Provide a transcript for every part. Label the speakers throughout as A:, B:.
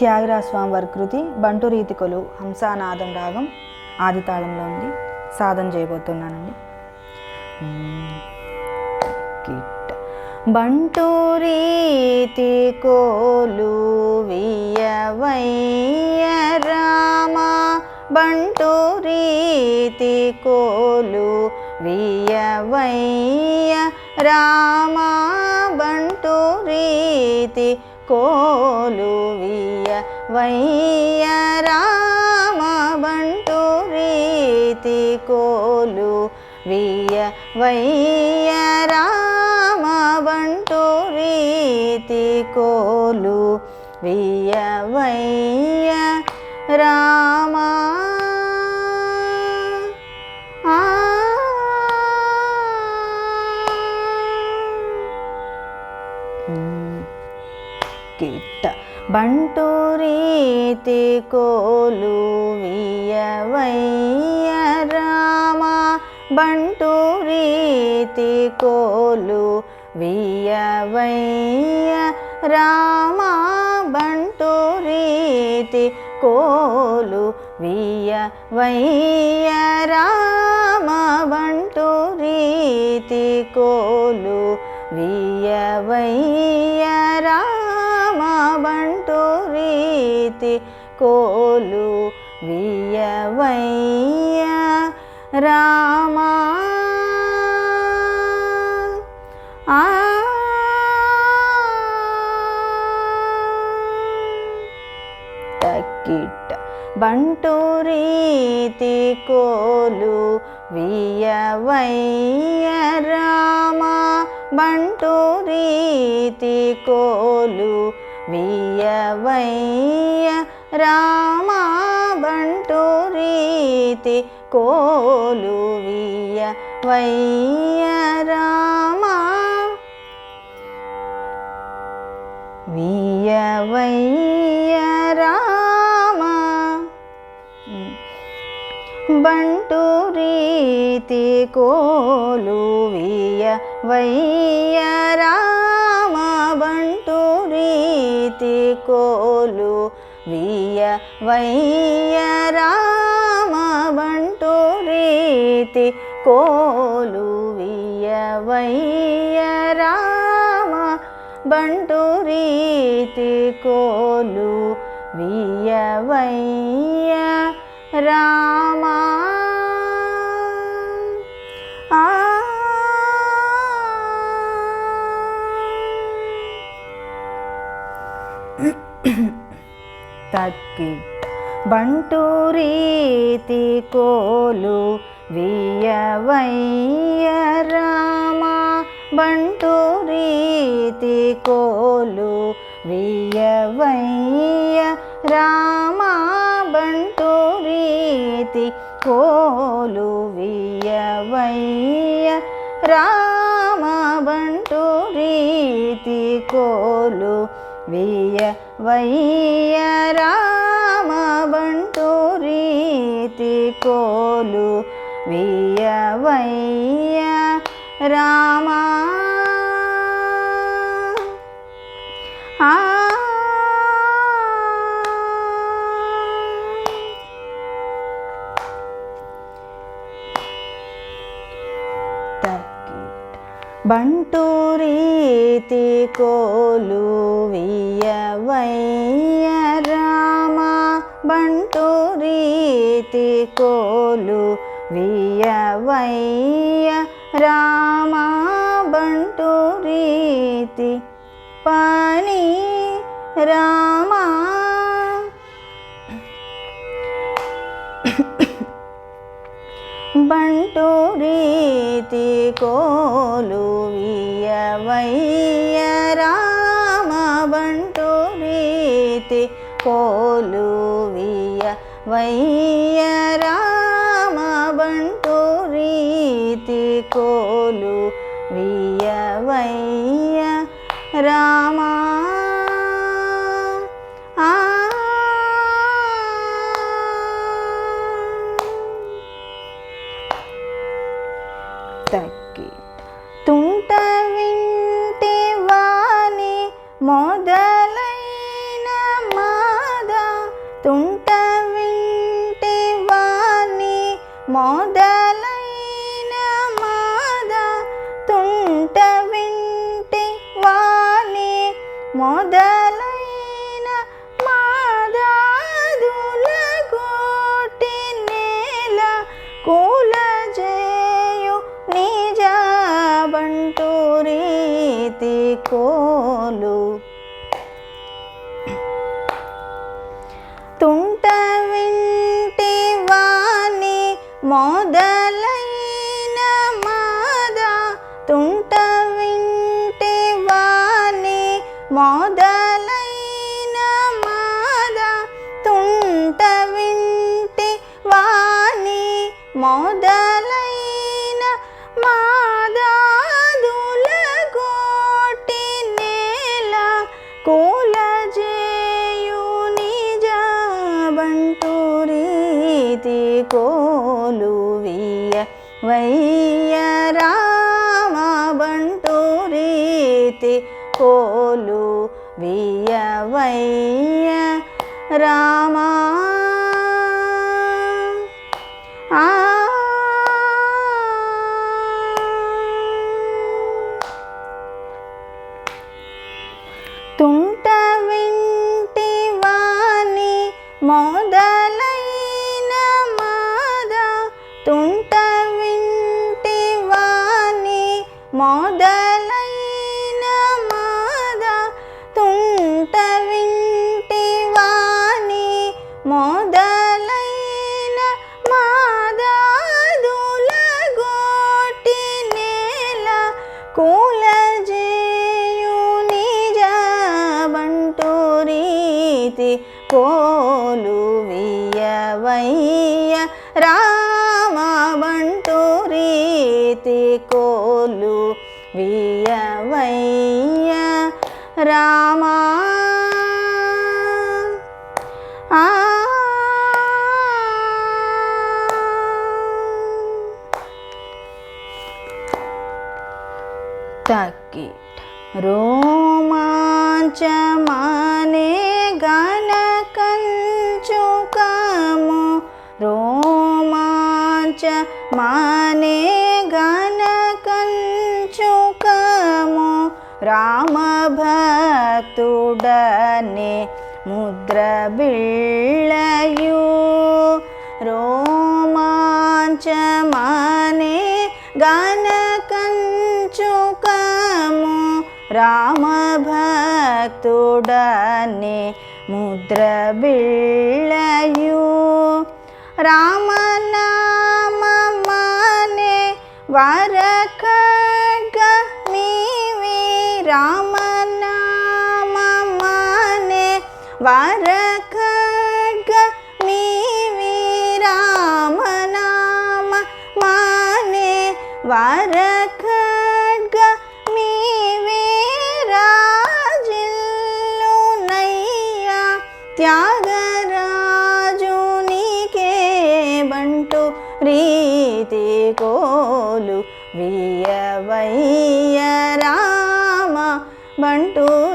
A: త్యాగరాజ స్వామి వారి కృతి బంటు రీతికొలు హంసానాదం రాగం ఆది తాళంలో ఉంది. సాధన చేయబోతున్నానండి. కిట్ట బంటు రీతి కోలు వియవయ్య రామ బంటు రీతి కోలు వియవయ్య రామ బంటు రీతి కోలు వియవయ్య బంటు రీతి కోలు వియవయ్య రామ బంటు రీతి కోలు వియవయ్య రామ కిట్ట. బంటు రీతి కోలు వియవయ్య రామ బంటు రీతి కోలు వియవయ్య రామ బంటు రీతి కోలు వియవయ్య రామ బంటు రీతి కోలు వియవయ్య వియవయ్య రామా. ఆ. తక్కిట్ట బంటు కోలు వియవయ్య రామ. బంటూరీతి కోలు వియవయ్య రామ. బంటూ రీతి కోలు వియవయ్య రామ. వియవయ్య రామ. బంటు రీతి కోలువీయ వియవయ్య రామ. బంటు రీతి కోలు వియవయ్య రామ. బంటు రీతి కోలు వియవయ్య రామ బంటు రీతి కోలు వియవయ్య రామ. తక్కి బంటూరీతి కోలు వియవయ్య రామ బంటు రీతి కోలు వియవయ్య రామ బంటు రీతి కోలు వియవయ్య రామ బంటు రీతి కోలు వియవయ్య రామ బంటు రీతి కోలు వియవయ్య రామ. ఆ. బంటు రీతి కోలు వియవయ్య రామ. బంటు రీతి కోలు వియవయ్య రామ బంటు రీతి పని రామా. బంటు రీతి కోలు వియవయ్య రామ బంటు రీతి కోలు వియవయ్య రామ బంటు రీతి కోలు వియవయ్య రామ. ఆ. తక్కి తుంట వింటి వాణి మొదలు మొదలైన మాదాదుల కోటి నేల కూలజేయు నిజబంటు రీతి కోలు తుంట వింటి వాణి మొద వయ్య రామా తుంట వింటి వాణి మొదలైన మాద. తుంట రీతి కోలు వియ వయ్య రీతి కోలు వియవయ్య రామా. ఆ. రోమాంచమానే కంచుకము రామ భక్తుడనే ముద్ర బిళ్ళయు రోమాంచమానే గణ కంచుకము రామ భక్తుడనే ముద్ర బిళ్ళయు రామనామమానే వర వర ఖడ్గ మీవి మానే వర ఖడ్గ మీవి నయ్యా త్యాగరాజునికే బంటు రీతి కోలు వియవయ్య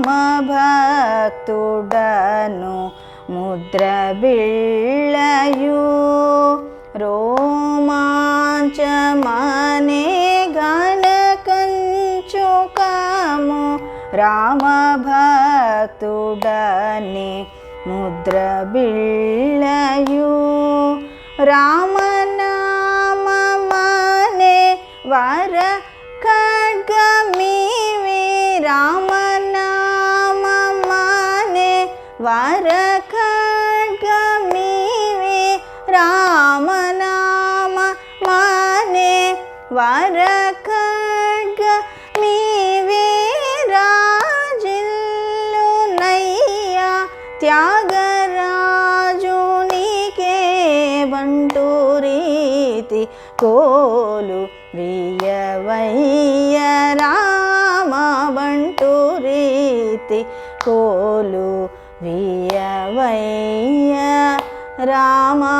A: రామ భక్తుడను ముద్ర బిళ్ళయు రోమాంచమానే గణ కంచుకము రామ భక్తుడని ముద్ర బిళ్ళయు రామనామమానే వర కోలు వియవయ్య రామ బంటు రీతి కోలు వియవయ్య రామా